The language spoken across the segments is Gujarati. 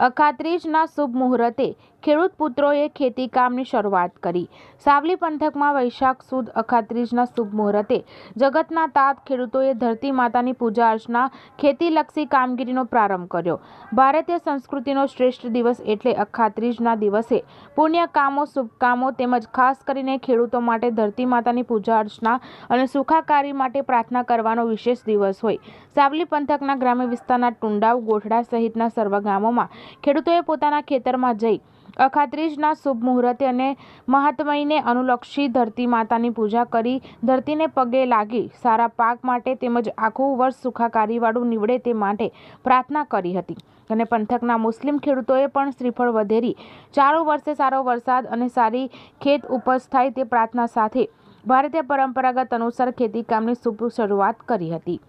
અખાત્રીજના શુભ મુહૂર્તે ખેડૂત પુત્રોએ ખેતી શરૂઆત કરી. સાવલી પંથકમાં વૈશાખ સુદ અખાત્રીજના શુભ મુહૂર્તે જગતના તાત ખેડૂતોએ ધરતી માતાની પૂજા અર્ચના ખેતીલક્ષી કામગીરીનો પ્રારંભ કર્યો. ભારતીય સંસ્કૃતિનો શ્રેષ્ઠ દિવસ એટલે અખાત્રીજના દિવસે પુણ્ય કામો, શુભ કામો તેમજ ખાસ કરીને ખેડૂતો માટે ધરતી માતાની પૂજા અર્ચના અને સુખાકારી માટે પ્રાર્થના કરવાનો વિશેષ દિવસ હોય. સાવલી પંથકના ગ્રામ્ય વિસ્તારના ટુંડાવ ગોઠડા સહિતના સર્વ ગામોમાં ખેડૂતોએ પોતાના ખેતરમાં જઈ અખાત્રીજના શુભ મુહૂર્તે અને મહાત્મયને અનુલક્ષી ધરતી માતાની પૂજા કરી ધરતીને પગે લાગી સારા પાક માટે તેમજ આખું વર્ષ સુખાકારીવાળું નીવડે તે માટે પ્રાર્થના કરી હતી. અને પંથકના મુસ્લિમ ખેડૂતોએ પણ શ્રીફળ વધેરી, ચારો વર્ષે સારો વરસાદ અને સારી ખેત ઉપજ થાય તે પ્રાર્થના સાથે ભારતીય પરંપરાગત અનુસાર ખેતી કામની શુભ શરૂઆત કરી હતી.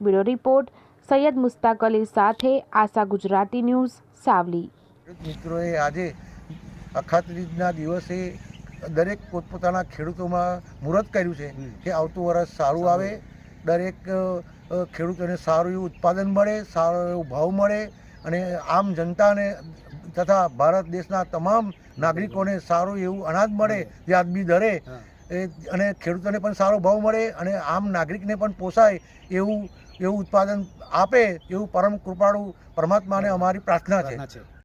બ્યુરો રિપોર્ટ સૈયદ મુસ્તાક અલી સાથે આશા ગુજરાતી ન્યૂઝ સાવલી. મિત્રોએ આજે અખાત્રીજના દિવસે દરેક પોતપોતાના ખેડૂતોમાં મુહૂર્ત કર્યું છે કે આવતું વર્ષ સારું આવે દરેક ખેડૂતોને સારું એવું ઉત્પાદન મળે સારો એવો ભાવ મળે અને આમ જનતાને તથા ભારત દેશના તમામ નાગરિકોને સારું એવું અનાજ મળે વ્યાજબી દરે એ અને ખેડૂતોને પણ સારો ભાવ મળે અને આમ નાગરિકને પણ પોસાય એવું એવું ઉત્પાદન આપે એવું પરમ કૃપાળુ પરમાત્માને અમારી પ્રાર્થના છે.